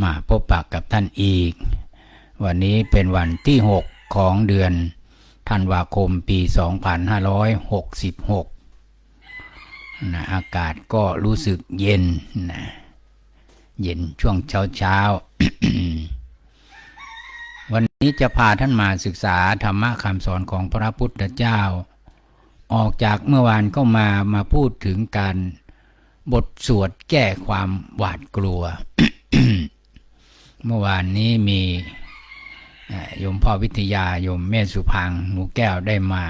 มาพบปะกับท่านอีก วันนี้เป็นวันที่ 6 ของเดือนธันวาคมปี 2566นะอากาศก็รู้สึกเย็นนะเย็นช่วงเช้าเช้าวันนี้จะพาท่านมาศึกษาธรรมะคำสอนของพระพุทธเจ้า ออกจากเมื่อวานก็มามาพูดถึงการบทสวดแก้ความหวาดกลัว เมื่อวานนี้มีโยมพ่อวิทยาโยมแม่สุพังหนูแก้วได้มา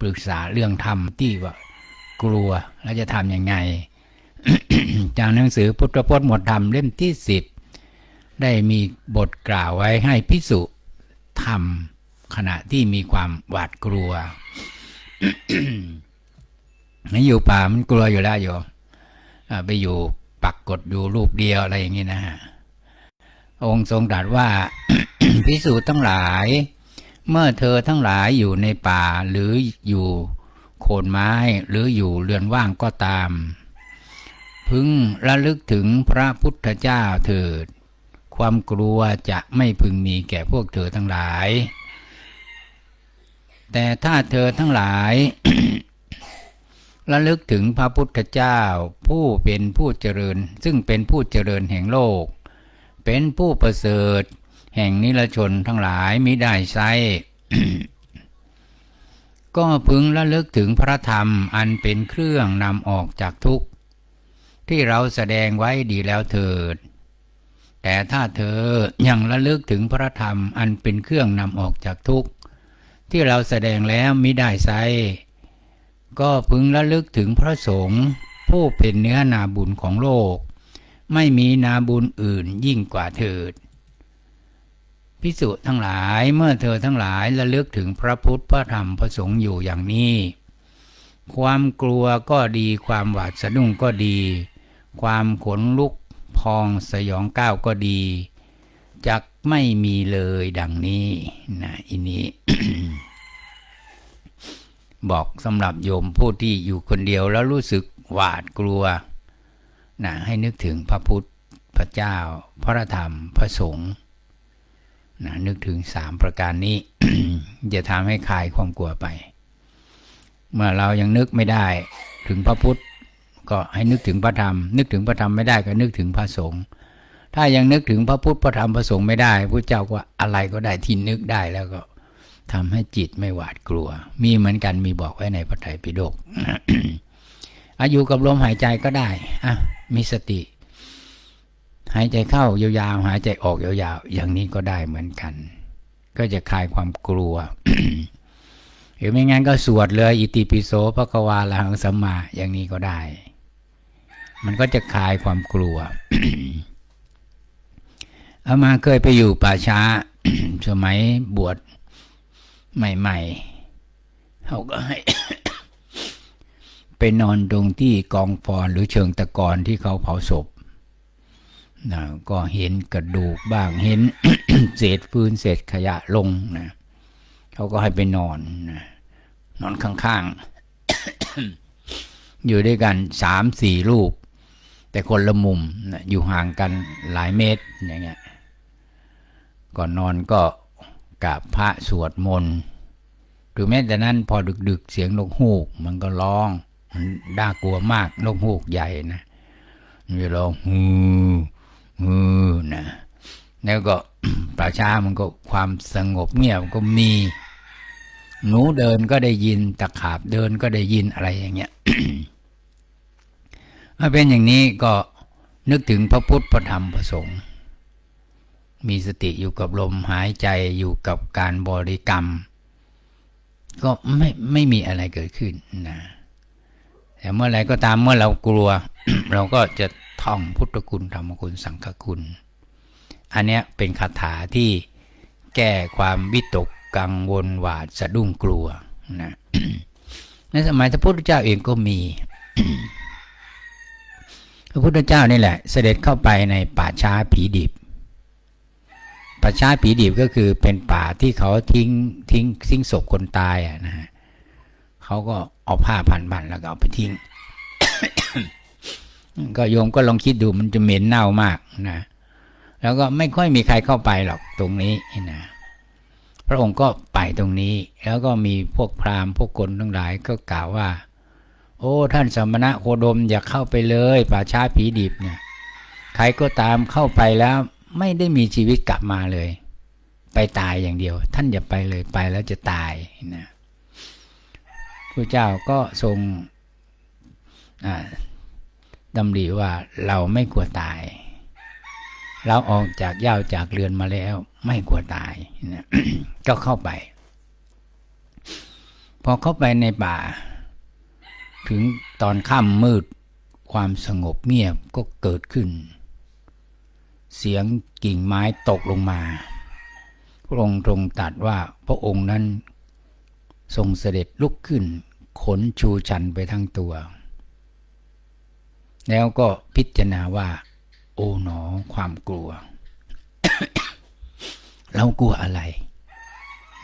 ปรึกษาเรื่องธรรมที่ว่ากลัวแล้วจะทำยังไง จากหนังสือพุทธพจน์หมดธรรมเล่มที่สิบได้มีบทกล่าวไว้ให้พิสุทำขณะที่มีความหวาดกลัวไม่อยู่ป่ามันกลัวอยู่แล้วโยมไปอยู่ปักกดอยู่รูปเดียวอะไรอย่างนี้นะฮะ องค์ทรงตรัสว่าพิสูจน์ทั้งหลาย เมื่อเธอทั้งหลายอยู่ในป่าหรืออยู่โคนไม้หรืออยู่เรือนว่างก็ตาม พึงระลึกถึงพระพุทธเจ้าเถิด ความกลัวจะไม่พึงมีแก่พวกเธอทั้งหลาย แต่ถ้าเธอทั้งหลายระลึกถึงพระพุทธเจ้าผู้เป็นผู้เจริญ ซึ่งเป็นผู้เจริญแห่งโลก เป็นผู้ประเสริฐ แห่งนิรชนทั้งหลายมิได้ไซก็พึงระลึกถึงพระธรรมอันเป็นเครื่องนำออกจากทุกข์ ที่เราแสดงไว้ดีแล้วเถิด แต่ถ้าเธอยังระลึกถึงพระธรรมอันเป็นเครื่องนำออกจากทุกข์ ที่เราแสดงแล้วมิได้ไซก็พึงระลึกถึงพระสงฆ์ผู้เป็นเนื้อนาบุญของโลก ไม่มีนาบุญอื่นยิ่งกว่าเถิดพิสุทั้งหลายเมื่อเธอทั้งหลายระลึกถึงพระพุทธพระธรรมพระสงฆ์อยู่อย่างนี้ ความกลัวก็ดีความหวาดสะดุ้งก็ดี ความขนลุกพองสยองก้าวก็ดีจักไม่มีเลยดังนี้นะอินี้ บอกสำหรับโยมผู้ที่อยู่คนเดียวแล้วรู้สึกหวาดกลัว นะให้นึกถึงพระพุทธ พระเจ้า พระธรรม พระสงฆ์นะนึกถึงสามประการนี้ จะทำให้คลายความกลัวไป เมื่อเรายังนึกไม่ได้ถึงพระพุทธ ก็ให้นึกถึงพระธรรม นึกถึงพระธรรมไม่ได้ก็นึกถึงพระสงฆ์ถ้ายังนึกถึงพระพุทธพระธรรมพระสงฆ์ไม่ได้พระเจ้าก็อะไรก็ได้ที่นึกได้แล้วก็ทำให้จิตไม่หวาดกลัว มีเหมือนกันมีบอกไว้ในพระไตรปิฎกอายุกับลมหายใจก็ได้อะ มีสติ หายใจเข้ายาวๆหายใจออกยาวๆอย่างนี้ก็ได้เหมือนกัน ก็จะคลายความกลัวหรือไม่งั้นก็สวดเลยอิติปิโสพระกวาลหังสัมมาอย่างนี้ก็ได้ มันก็จะคลายความกลัวเอามาเคยไปอยู่ป่าช้า สมัยบวชใหม่ ๆเขาก็ให้ ไปนอนตรงที่กองฟอนหรือเชิงตะกอนที่เขาเผาศพนะก็เห็นกระดูกบ้างเห็นเศษฟืนเศษขยะลงนะเขาก็ให้ไปนอนนะนอนข้างๆ อยู่ด้วยกันสามสี่รูป แต่คนละมุมนะอยู่ห่างกันหลายเมตรอย่างเงี้ยก่อนนอนก็กราบพระสวดมนต์หรือแม้แต่นั้นพอดึกๆ เสียงนกฮูกมันก็ร้อง นน่ากลัวมากนกฮูกใหญ่นะมันร้องฮือฮือนะแล้วก็ป่าช้ามันก็ความสงบเงียบก็มี หนูเดินก็ได้ยินตะขาบเดินก็ได้ยินอะไรอย่างเงี้ยถ้าเป็นอย่างนี้ก็นึกถึงพระพุทธพระธรรมพระสงฆ์มีสติอยู่กับลมหายใจอยู่กับการบริกรรม ก็ไม่ไม่มีอะไรเกิดขึ้นนะ แต่เมื่อไรก็ตามเมื่อเรากลัว เราก็จะท่องพุทธคุณธรรมคุณสังฆคุณ อันเนี้ยเป็นคาถาที่แก้ความวิตกกังวลหวาดสะดุ้งกลัวนะในสมัยพระพุทธเจ้าเองก็มีพระพุทธเจ้านี่แหละ เสด็จเข้าไปในป่าช้าผีดิบ ป่าช้าผีดิบก็คือเป็นป่าที่เขาทิ้งทิ้งทิ้งศพคนตายอะนะฮะเขาก็ เอาผ้าพันพันแล้วก็เอาไปทิ้ง ก็โยมก็ลองคิดดูมันจะเหม็นเน่ามากนะ แล้วก็ไม่ค่อยมีใครเข้าไปหรอกตรงนี้นะพระองค์ก็ไปตรงนี้ แล้วก็มีพวกพราหมณ์พวกคนทั้งหลายก็กล่าวว่า โอ้ท่านสมณะโคดมอย่าเข้าไปเลยป่าช้าผีดิบเนี่ยใครก็ตามเข้าไปแล้วไม่ได้มีชีวิตกลับมาเลย ไปตายอย่างเดียว ท่านอย่าไปเลยไปแล้วจะตายนะ พระเจ้าก็ทรงดำริว่าเราไม่กลัวตาย เราออกจากย่าวจากเรือนมาแล้ว ไม่กลัวตายนะก็เข้าไป พอเข้าไปในป่า ถึงตอนค่ำมืดความสงบเงียบก็เกิดขึ้น เสียงกิ่งไม้ตกลงมา พระองค์ทรงตรัสว่าพระองค์นั้น รงเสด็จลุกขึ้น ขนชูชันไปทั้งตัว แล้วก็พิจารณาว่า โอ๋หนอความกลัว เรากลัวอะไร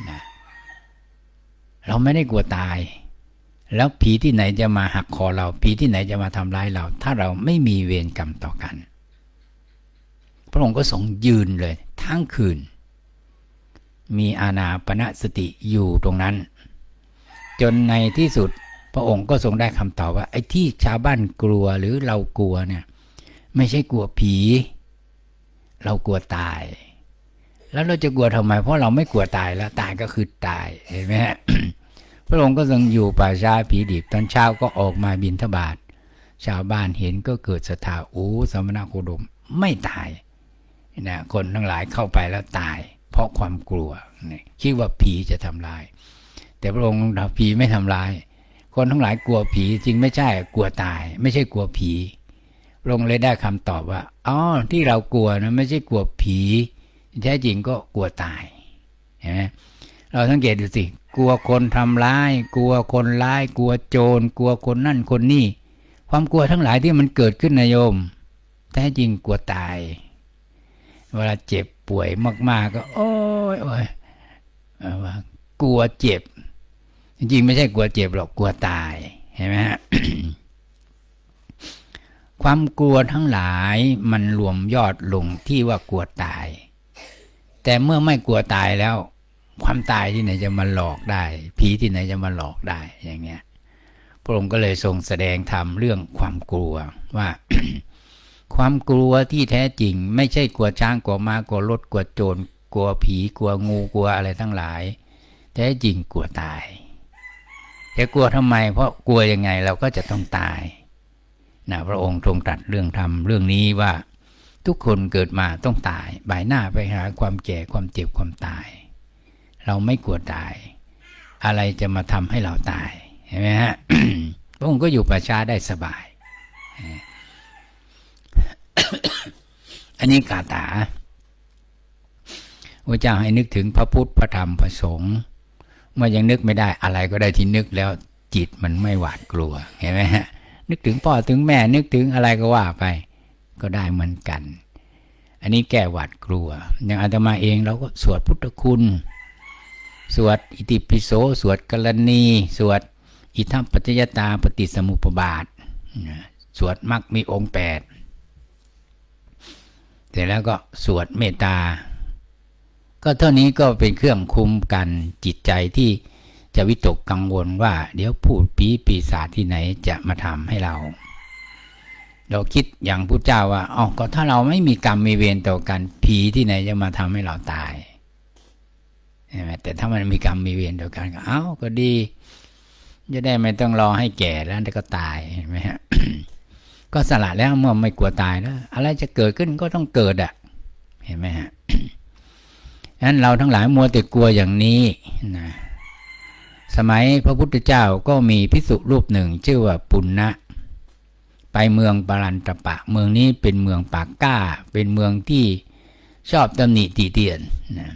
นะเราไม่ได้กลัวตาย แล้วผีที่ไหนจะมาหักคอเรา ผีที่ไหนจะมาทำร้ายเรา ถ้าเราไม่มีเวรกรรมต่อกัน พระองค์ก็ทรงยืนเลย ทั้งคืน มีอาณาปณะสติอยู่ตรงนั้น จนในที่สุดพระองค์ก็ทรงได้คำตอบว่า ไอ้ที่ชาวบ้านกลัวหรือเรากลัวเนี่ยไม่ใช่กลัวผี เรากลัวตาย แล้วเราจะกลัวทำไม เพราะเราไม่กลัวตายแล้วตายก็คือตายเห็นไหมฮะพระองค์ก็ทรงอยู่ป่าช้าผีดิบตอนเช้าก็ออกมาบินทบาทชาวบ้านเห็นก็เกิดศรัทธาโอ้สมณโคดมไม่ตายนะคนทั้งหลายเข้าไปแล้วตาย เพราะความกลัวคิดว่าผีจะทำลาย แต่พระองค์ผีไม่ทำลาย คนทั้งหลายกลัวผีจริงไม่ใช่กลัวตาย ไม่ใช่กลัวผีพระองค์เลยได้คำตอบว่าอ๋อที่เรากลัวนะไม่ใช่กลัวผีแท้จริงก็กลัวตายเห็นไหมเราสังเกตดูสิกลัวคนทำร้าย กลัวคนร้าย กลัวโจร กลัวคนนั่นคนนี่ ความกลัวทั้งหลายที่มันเกิดขึ้นนะโยมแท้จริงกลัวตาย เวลาเจ็บป่วยมาก ๆ ก็ โอ้ยโอ้ยว่ากลัวเจ็บ จริงๆ ไม่ใช่กลัวเจ็บหรอกกลัวตายเห็นไหมฮะความกลัวทั้งหลายมันรวมยอดลงที่ว่ากลัวตาย แต่เมื่อไม่กลัวตายแล้ว ความตายที่ไหนจะมาหลอกได้ ผีที่ไหนจะมาหลอกได้อย่างเงี้ยพระองค์ก็เลยทรงแสดงธรรมเรื่องความกลัวว่า ความกลัวที่แท้จริง ไม่ใช่กลัวช้างกลัวม้ากลัวรถกลัวโจรกลัวผีกลัวงูกลัวอะไรทั้งหลาย แท้จริงกลัวตาย แต่กลัวทำไม เพราะกลัวยังไงเราก็จะต้องตายนะพระองค์ทรงตรัสเรื่องธรรมเรื่องนี้ว่าทุกคนเกิดมาต้องตายบ่ายหน้าไปหาความแก่ความเจ็บความตาย เราไม่กลัวตาย อะไรจะมาทำให้เราตายเห็นไหมฮะพระองค์ก็อยู่ประชาได้สบาย อันนี้กาตาพระเจ้าให้นึกถึงพระพุทธพระธรรมพระสงฆ์ เมื่อยังนึกไม่ได้อะไรก็ได้ที่นึกแล้วจิตมันไม่หวาดกลัวเห็นไหมฮะนึกถึงพ่อถึงแม่นึกถึงอะไรก็ว่าไป ก็ได้เหมือนกัน อันนี้แก้หวาดกลัว อย่างอาตมาเองเราก็สวดพุทธคุณ สวดอิติปิโสสวดกรณี สวดอิทัปปัจจยตาปฏิสมุปบาท สวดมรรคมีองค์แปดเสร็จแล้วก็สวดเมตตา ก็เท่านี้ก็เป็นเครื่องคุมกันจิตใจที่จะวิตกกังวลว่า เดี๋ยวพูดปีปีศาจที่ไหนจะมาทำให้เรา เราคิดอย่างพุทธเจ้าว่าอ๋อก็ถ้าเราไม่มีกรรมมีเวรต่อกันผีที่ไหนจะมาทำให้เราตายใช่ไหมแต่ถ้ามันมีกรรมมีเวรต่อกันก็เอ้าก็ดี จะได้ไม่ต้องรอให้แก่แล้วก็ตายเห็นไหมฮะก็สละแล้วเมื่อไม่กลัวตายแล้วอะไรจะเกิดขึ้นก็ต้องเกิดอะ เห็นไหมฮะ ฉะนั้นเราทั้งหลายมัวแต่กลัวอย่างนี้นะสมัยพระพุทธเจ้าก็มีพิสุรูปหนึ่ง ชื่อว่าปุณณะไปเมืองปารันตปะ เมืองนี้เป็นเมืองปากก้า เป็นเมืองที่ชอบตำหนิตีเตียนนะ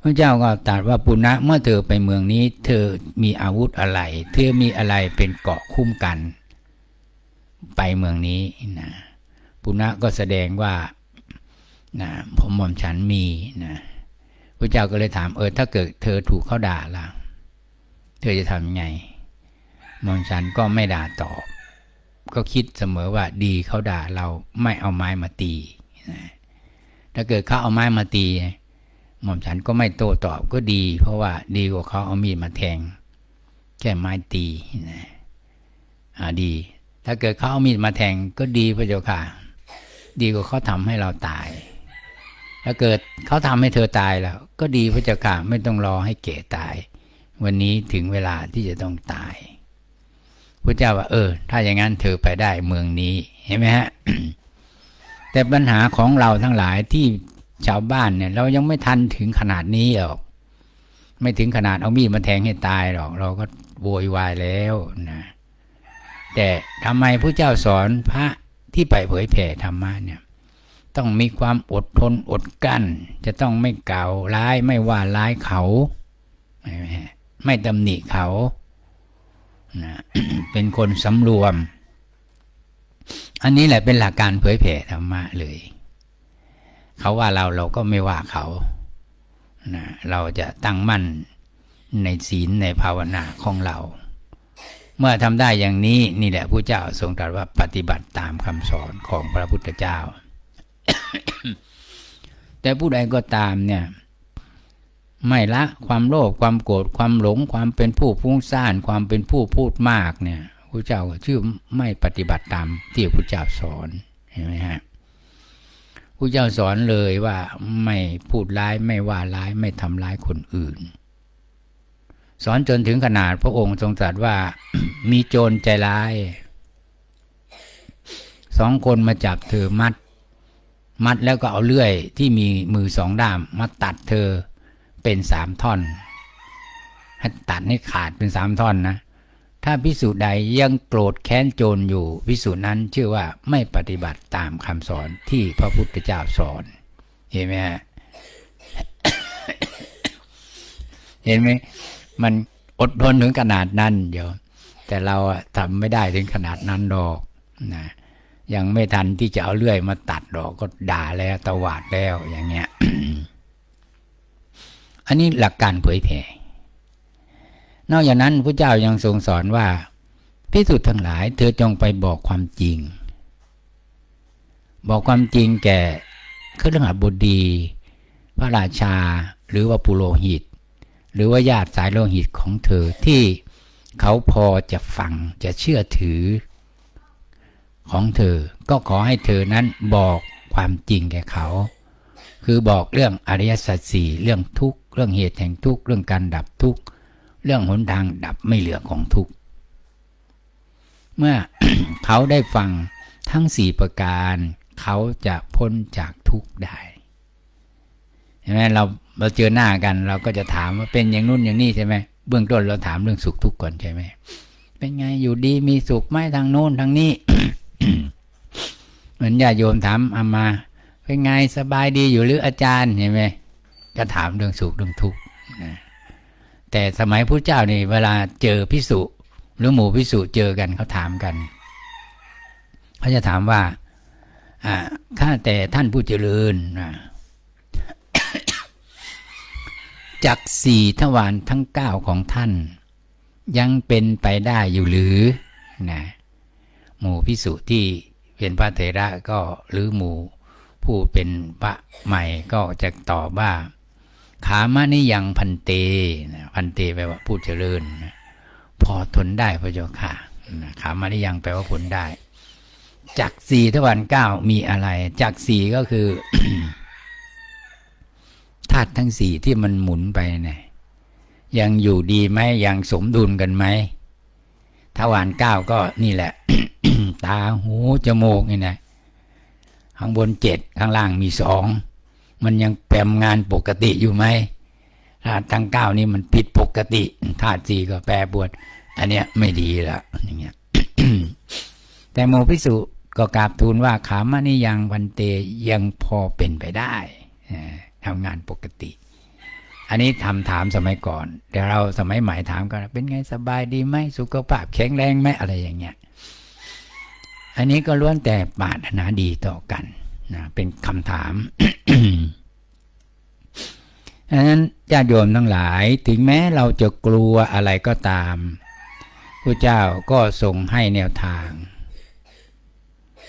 พระเจ้าก็ตรัสว่าปุณณะเมื่อเธอไปเมืองนี้ เธอมีอาวุธอะไร เธอมีอะไรเป็นเกาะคุ้มกัน ไปเมืองนี้นะปุณณะก็แสดงว่า นะผมหม่อมฉันมีนะพระเจ้าก็เลยถามเออถ้าเกิดเธอถูกเขาด่าล่ะ เธอจะทำยังไงหม่อมฉันก็ไม่ด่าตอบ ก็คิดเสมอว่าดีเขาด่าเราไม่เอาไม้มาตีนะถ้าเกิดเขาเอาไม้มาตี หม่อมฉันก็ไม่โต้ตอบก็ดี เพราะว่าดีกว่าเขาเอามีดมาแทงแค่ไม้ตีนะอ่าดี ถ้าเกิดเขาเอามีดมาแทงก็ดีพระเจ้าค่ะ ดีกว่าเขาทำให้เราตาย ถ้าเกิดเขาทำให้เธอตายแล้ว ก็ดีพระเจ้าค่ะไม่ต้องรอให้เก๋ตาย วันนี้ถึงเวลาที่จะต้องตายพระเจ้าว่า เออ ถ้าอย่างนั้นเธอไปได้เมืองนี้เห็นไหมฮะแต่ปัญหาของเราทั้งหลายที่ชาวบ้านเนี่ย เรายังไม่ทันถึงขนาดนี้หรอก ไม่ถึงขนาดเอามีดมาแทงให้ตายหรอก เราก็โวยวายแล้วนะแต่ทำไมพระเจ้าสอนพระที่ไปเผยแผ่ธรรมะเนี่ย ต้องมีความอดทนอดกั้น จะต้องไม่กล่าวร้ายไม่ว่าร้ายเขาไม่ไม่ตำหนิเขานะเป็นคนสำรวม อันนี้แหละเป็นหลักการเผยแผ่ธรรมะเลย เขาว่าเราเราก็ไม่ว่าเขานะเราจะตั้งมั่นในศีลในภาวนาของเรา เมื่อทำได้อย่างนี้นี่แหละพระเจ้าทรงตรัสว่าปฏิบัติตามคำสอนของพระพุทธเจ้า แต่ผู้ใดก็ตามเนี่ย ไม่ละความโลภความโกรธความหลง ความเป็นผู้ฟุ้งซ่านความเป็นผู้พูดมากเนี่ยพระเจ้าชื่อไม่ปฏิบัติตามที่พระเจ้าสอนเห็นไหมฮะพระเจ้าสอนเลยว่าไม่พูดร้ายไม่ว่าร้ายไม่ทำร้ายคนอื่น สอนจนถึงขนาดพระองค์ทรงตรัสว่ามีโจรใจร้ายสองคนมาจับเธอมัด มัดแล้วก็เอาเลื่อยที่มีมือสองด้ามมาตัดเธอเป็นสามท่อนให้ตัดให้ขาดเป็นสามท่อนนะ ถ้าพิสูจน์ใดยังโกรธแค้นโจรอยู่พิสูจน์นั้นชื่อว่าไม่ปฏิบัติตามคำสอนที่พระพุทธเจ้าสอน เห็นไหมฮะเห็นไหมมันอดทนถึงขนาดนั้นเดี๋ยวแต่เราทำไม่ได้ถึงขนาดนั้นดอกนะ ยังไม่ทันที่จะเอาเลื่อยมาตัดดอกก็ด่าแล้วตวาดแล้วอย่างเงี้ย อันนี้หลักการเผยแผ่ นอกจากนั้นพระเจ้ายังทรงสอนว่าพิสุทธ์ทั้งหลาย เธอจงไปบอกความจริง บอกความจริงแก่เครื่องบดี พระราชาหรือว่าปุโรหิต หรือว่าญาติสายโลหิตของเธอที่เขาพอจะฟังจะเชื่อถือ ของเธอ ก็ขอให้เธอนั้นบอกความจริงแก่เขา คือบอกเรื่องอริยสัจสี่เรื่องทุกข์เรื่องเหตุแห่งทุกข์เรื่องการดับทุกข์เรื่องหนทางดับไม่เหลือของทุกข์เมื่อเขาได้ฟังทั้งสี่ประการ เขาจะพ้นจากทุกข์ได้เห็นไหมเราเราเจอหน้ากันเราก็จะถามว่าเป็นอย่างนู้นอย่างนี้ใช่ไหมเบื้องต้นเราถามเรื่องสุขทุกข์ก่อนใช่ไหมเป็นไงอยู่ดีมีสุขไหมทางโน้นทางนี้ เหมือนญาติโยมถามอามา เป็นไงสบายดีอยู่หรืออาจารย์เห็นไหมก็ถามเรื่องสุขเรื่องทุกข์นะแต่สมัยพระเจ้านี่เวลาเจอพิสุหรือหมู่พิสุเจอกันเขาถามกันเขาจะถามว่าอ่าข้าแต่ท่านผู้เจริญนะจากสี่ทวารทั้งเก้าของท่าน ยังเป็นไปได้อยู่หรือนะ หมู่พิสุที่เป็นพระเถระก็หรือหมู่ผู้เป็นพระใหม่ก็จะตอบว่า ขามานิยังพันเตพันเตแปลว่าผู้เจริญ พอทนได้พระเจ้าค่ะขามานิยังแปลว่าผลได้จากสี่ทวารเก้ามีอะไรจากสี่ก็คือธาตุทั้งสี่ที่มันหมุนไปเนี่ยยังอยู่ดีไหมยังสมดุลกันไหมทวารเก้าก็นี่แหละ ตาหูจมูกนี่นะข้างบนเจ็ดข้างล่างมีสองมันยังแปมงานปกติอยู่ไหมธาตุทั้งเก้านี่มันผิดปกติธาตุสี่ก็แปรปวนอันเนี้ยไม่ดีละอย่างเงี้ยแต่โมพิสุก็กราบทูลว่าขามานิยังวันเตยังพอเป็นไปได้ทำงานปกติ อันนี้ทำถามสมัยก่อน เดี๋ยวเราสมัยใหม่ถามกันเป็นไงสบายดีไหมสุขภาพแข็งแรงไหมอะไรอย่างเงี้ย อันนี้ก็ล้วนแต่ปรารถนาดีต่อกันนะเป็นคำถามดังนั้นญาติโยมทั้งหลายถึงแม้เราจะกลัวอะไรก็ตามพระเจ้าก็ทรงให้แนวทาง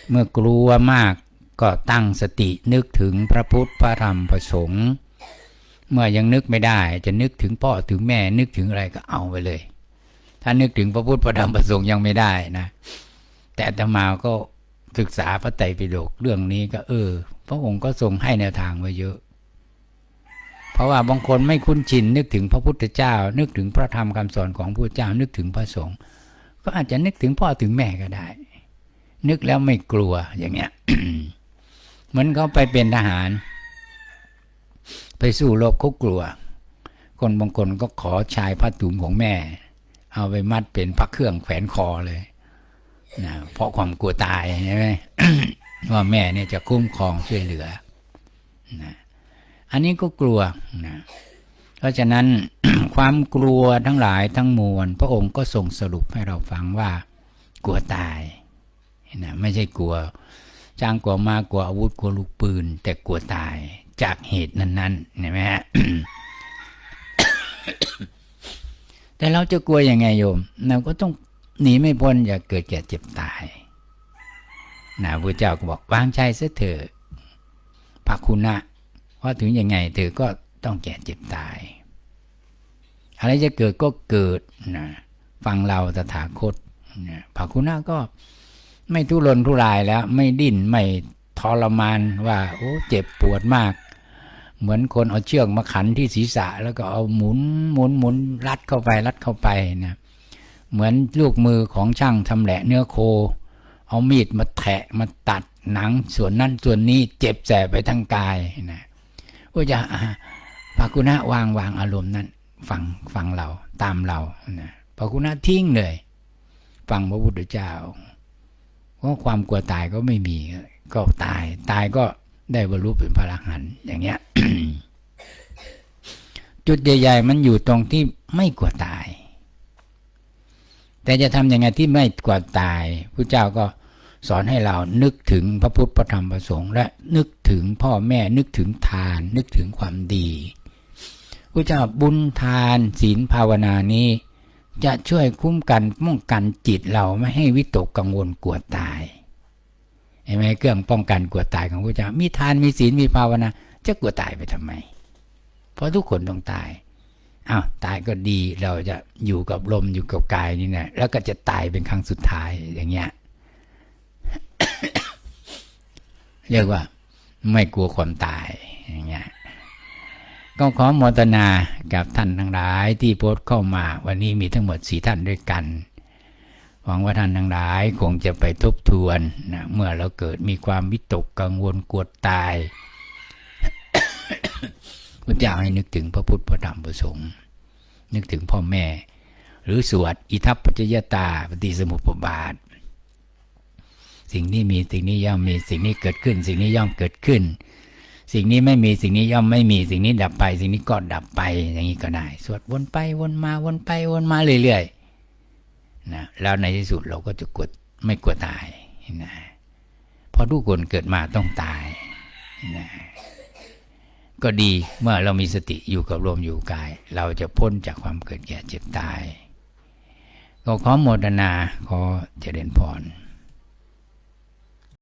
เมื่อกลัวมากก็ตั้งสตินึกถึงพระพุทธพระธรรมพระสงฆ์เมื่อยังนึกไม่ได้จะนึกถึงพ่อถึงแม่นึกถึงอะไรก็เอาไปเลย ถ้านึกถึงพระพุทธพระธรรมพระสงฆ์ยังไม่ได้นะ แต่ตมาก็ศึกษาพระไตรปิฎกเรื่องนี้ก็ เออ พระองค์ก็ทรงให้แนวทางไว้เยอะ เพราะว่าบางคนไม่คุ้นชินนึกถึงพระพุทธเจ้า นึกถึงพระธรรมคำสอนของพระเจ้า นึกถึงพระสงฆ์ก็อาจจะนึกถึงพ่อถึงแม่ก็ได้ นึกแล้วไม่กลัวอย่างเงี้ยเหมือนเขาไปเป็นทหาร ไปสู้รบเขากลัว คนบางคนก็ขอชายผ้าถุงของแม่ เอาไปมัดเป็นพระเครื่องแขวนคอเลย นะเพราะความกลัวตายใช่ไหมว่าแม่เนี่ยจะคุ้มครองช่วยเหลือนะอันนี้ก็กลัวนะเพราะฉะนั้นความกลัวทั้งหลายทั้งมวลพระองค์ก็ทรงสรุปให้เราฟังว่า กลัวตายนะไม่ใช่กลัวจ้างกลัวมากกลัวอาวุธกลัวลูกปืน แต่กลัวตายจากเหตุนั้นๆเห็นไหมฮะแต่เราจะกลัวยังไงโยมเราก็ต้อง หนีไม่พ้นอย่าเกิดแก่เจ็บตายนะพระเจ้าก็บอกวางใจซะเถอะภักคุณะว่าถึงยังไงเธอก็ต้องแก่เจ็บตาย อะไรจะเกิดก็เกิดนะฟังเราตถาคตนะภักคุณะก็ไม่ทุรนทุรายแล้ว ไม่ดิ้นไม่ทรมานว่าโอ้เจ็บปวดมาก เหมือนคนเอาเชือกมาขันที่ศีรษะ แล้วก็เอาหมุนหมุนหมุนรัดเข้าไปรัดเข้าไปนะ เหมือนลูกมือของช่างทำแหละเนื้อโค เอามีดมาแทะมาตัดหนังส่วนนั้นส่วนนี้เจ็บแสบไปทั้งกายนะโอ้จะภากุณะวางวางอารมณ์นั้นฟังฟังเราตามเรานะภากุณะทิ้งเลย ฟังพระพุทธเจ้าเพราะความกลัวตายก็ไม่มีก็ตาย ตายก็ได้บรรลุเป็นพระอรหันต์อย่างเงี้ยจุดใหญ่ ๆ มันอยู่ตรงที่ไม่กลัวตาย แต่จะทำยังไงที่ไม่กลัวตายพระเจ้าก็สอนให้เรานึกถึงพระพุทธพระธรรมพระสงฆ์และนึกถึงพ่อแม่นึกถึงทาน นึกถึงความดีพระเจ้าบุญทานศีลภาวนานี้ จะช่วยคุ้มกันป้องกันจิตเราไม่ให้วิตกกังวลกลัวตายเห็นไหมเครื่องป้องกันกลัวตายของพระเจ้ามีทานมีศีลมีภาวนา จะกลัวตายไปทำไม เพราะทุกคนต้องตาย อ้าวตายก็ดีเราจะอยู่กับลมอยู่กับกายนี่นะแล้วก็จะตายเป็นครั้งสุดท้ายอย่างเงี้ยเรียกว่า ไม่กลัวความตายอย่างเงี้ยก็ขอโมทนากับท่านทั้งหลายที่โพสต์เข้ามา วันนี้มีทั้งหมดสี่ท่านด้วยกันหวังว่าท่านทั้งหลายคงจะไปทบทวนนะเมื่อเราเกิดมีความวิตกกังวลกลัวตาย พุทธเจ้าให้นึกถึงพระพุทธพระธรรมพระสงฆ์นึกถึงพ่อแม่ หรือสวดอิทัปปัจจยตาปฏิสมุปบาท สิ่งนี้มีสิ่งนี้ย่อมมีสิ่งนี้เกิดขึ้น สิ่งนี้ย่อมเกิดขึ้น สิ่งนี้ไม่มีสิ่งนี้ย่อมไม่มีสิ่งนี้ดับไป สิ่งนี้ก็ดับไปอย่างนี้ก็ได้ สวดวนไปวนมาวนไปวนมาเรื่อยๆนะแล้วในที่สุดเราก็จะกดไม่กลัวตายนะพราะทุกคนเกิดมาต้องตายนะ ก็ดีเมื่อเรามีสติอยู่กับลมอยู่กาย เราจะพ้นจากความเกิดแก่เจ็บตาย ก็ขอโมทนาขอเจริญพร